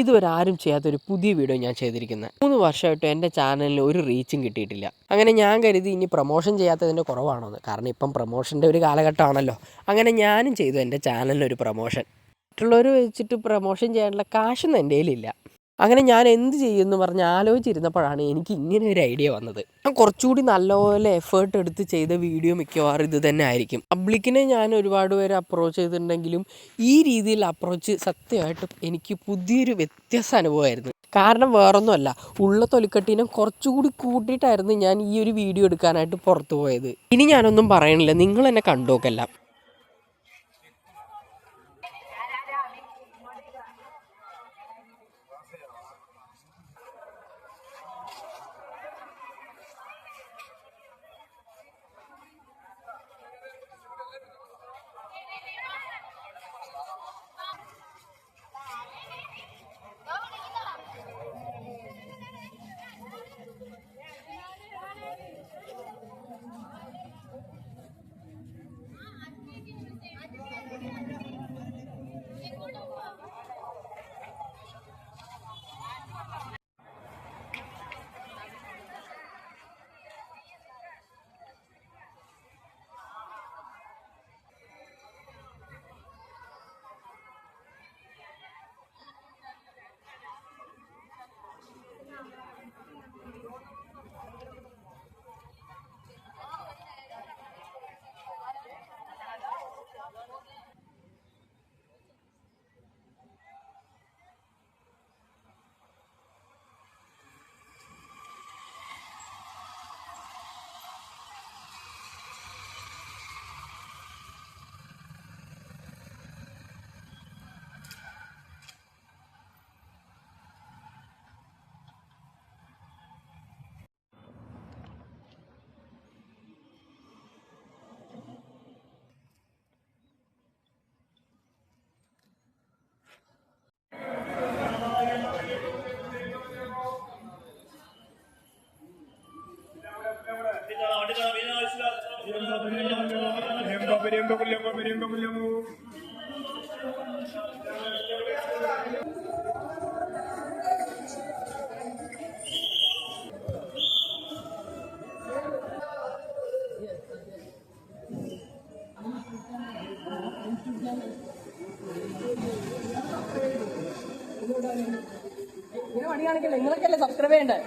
ഇതുവരെ ആരും ചെയ്യാത്തൊരു പുതിയ വീഡിയോ ഞാൻ ചെയ്തിരിക്കുന്നത് മൂന്ന് വർഷമായിട്ട് എന്റെ ചാനലിൽ ഒരു റീച്ചും കിട്ടിയിട്ടില്ല. അങ്ങനെ ഞാൻ കരുതി ഇനി പ്രൊമോഷൻ ചെയ്യാത്തതിന്റെ കുറവാണോന്ന്. കാരണം ഇപ്പം പ്രൊമോഷന്റെ ഒരു കാലഘട്ടമാണല്ലോ. അങ്ങനെ ഞാനും ചെയ്തു എന്റെ ചാനലിനൊരു പ്രൊമോഷൻ മറ്റുള്ളവർ വെച്ചിട്ട് പ്രൊമോഷൻ ചെയ്യാനുള്ള കാശൊന്നും എന്റെ കയ്യിലില്ല. അങ്ങനെ ഞാൻ എന്ത് ചെയ്യുമെന്ന് പറഞ്ഞ് ആലോചിച്ചിരുന്നപ്പോഴാണ് എനിക്ക് ഇങ്ങനെ ഒരു ഐഡിയ വന്നത്. ഞാൻ കുറച്ചുകൂടി നല്ലപോലെ എഫേർട്ട് എടുത്ത് ചെയ്ത വീഡിയോ മിക്കവാറും ഇത് തന്നെ ആയിരിക്കും. പബ്ലിക്കിനെ ഞാൻ ഒരുപാട് പേര് അപ്രോച്ച് ചെയ്തിട്ടുണ്ടെങ്കിലും ഈ രീതിയിൽ അപ്രോച്ച് സത്യമായിട്ടും എനിക്ക് പുതിയൊരു വ്യത്യസ്ത അനുഭവമായിരുന്നു. കാരണം വേറൊന്നുമല്ല ഉള്ള തൊലിക്കട്ടീനെ കുറച്ചുകൂടി കൂട്ടിയിട്ടായിരുന്നു ഞാൻ ഈ ഒരു വീഡിയോ എടുക്കാനായിട്ട് പുറത്തു പോയത്. ഇനി ഞാനൊന്നും പറയണില്ല നിങ്ങൾ എന്നെ കണ്ടോക്കല്ല ഇങ്ങനെ പണി കാണിക്കല്ലേ സബ്സ്ക്രൈബ് ചെയ്യണ്ടേ